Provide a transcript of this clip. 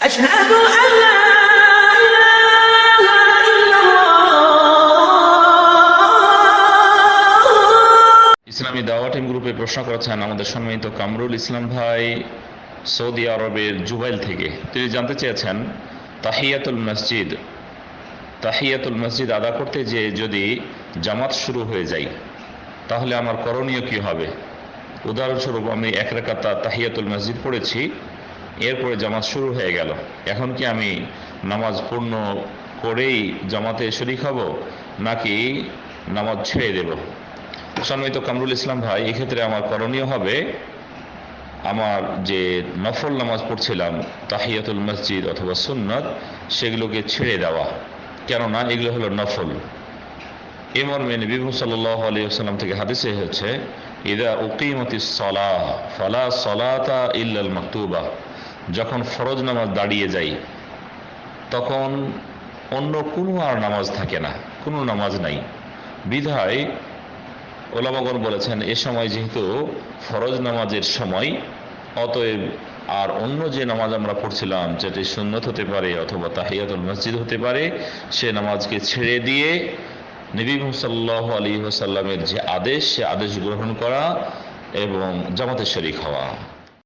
أشهد أن لا إله إلا الله ইসলামী দাওয়া টিম গ্রুপে প্রশ্ন করেছেন আমাদের সম্মানিত কামরুল ইসলাম ভাই সৌদি আরবের জুবাইল থেকে তিনি জানতে চেয়েছেন তাহিয়াতুল মসজিদ তাহিয়াতুল মসজিদ আদা করতে যে যদি জামাত শুরু হয়ে যায় তাহলে আমার করণীয় কি হবে উদাহরণস্বরূপ আমি এক রেখাতা তাহিয়াতুল মসজিদ পড়েছি এরপরে জামাত শুরু হয়ে গেল। এখন কি আমি নামাজ পূর্ণ করেই জামাতে শরিক হব, নাকি নামাজ ছেড়ে দেব? সম্মানিত কামরুল ইসলাম ভাই, এক্ষেত্রে আমার করণীয় হবে, আমার যে নফল নামাজ পড়ছিলাম, তাহিয়াতুল মসজিদ অথবা সুন্নত, সেগুলোকে ছেড়ে দেওয়া। কেননা এগুলো হলো নফল। এ মর্মে সাল্লাহ আলিয়াল্লাম থেকে হাদিসে হচ্ছে ইদা উকিমতি সলাহ, ফালা সলাতা ইল্লাল মাকতুবা। যখন ফরজ নামাজ দাঁড়িয়ে যাই, তখন অন্য কোনো আর নামাজ থাকে না, কোনো নামাজ নাই। বিধায় ওলামাগণ বলেছেন, এ সময় যেহেতু ফরজ নামাজের সময়, অতএব আর অন্য যে নামাজ আমরা পড়ছিলাম, যেটি সুন্নত হতে পারে অথবা তাহিয়াতুল মসজিদ হতে পারে, সে নামাজকে ছেড়ে দিয়ে নবী সাল্লাহ আলী সাল্লামের যে আদেশ, সে আদেশ গ্রহণ করা এবং জামাতে শরিক হওয়া।